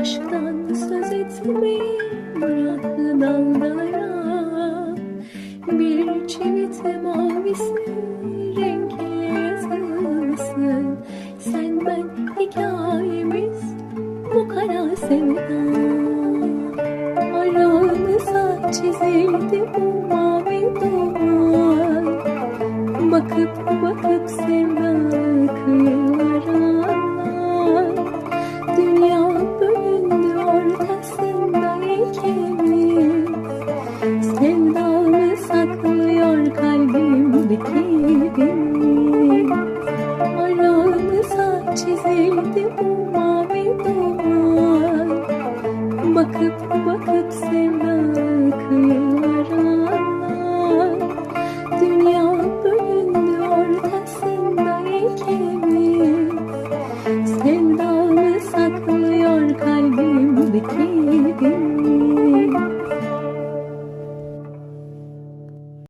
Aşktan söz etme Muratlı dallara Bir çivite mavisi Renkli yazılsın. Sen ben hikayemiz Bu kara sevda. Aramıza çizildi bu mavi duvar. Bakıp bakıp sevda kıyar Sevdanı saklıyor kalbimdeki gibi Aramıza çizildi bu mavi duvar Bakıp bakıp sevda kıyılara Dünya bölündü ortasında ikimiz Sevdanı saklıyor kalbimdeki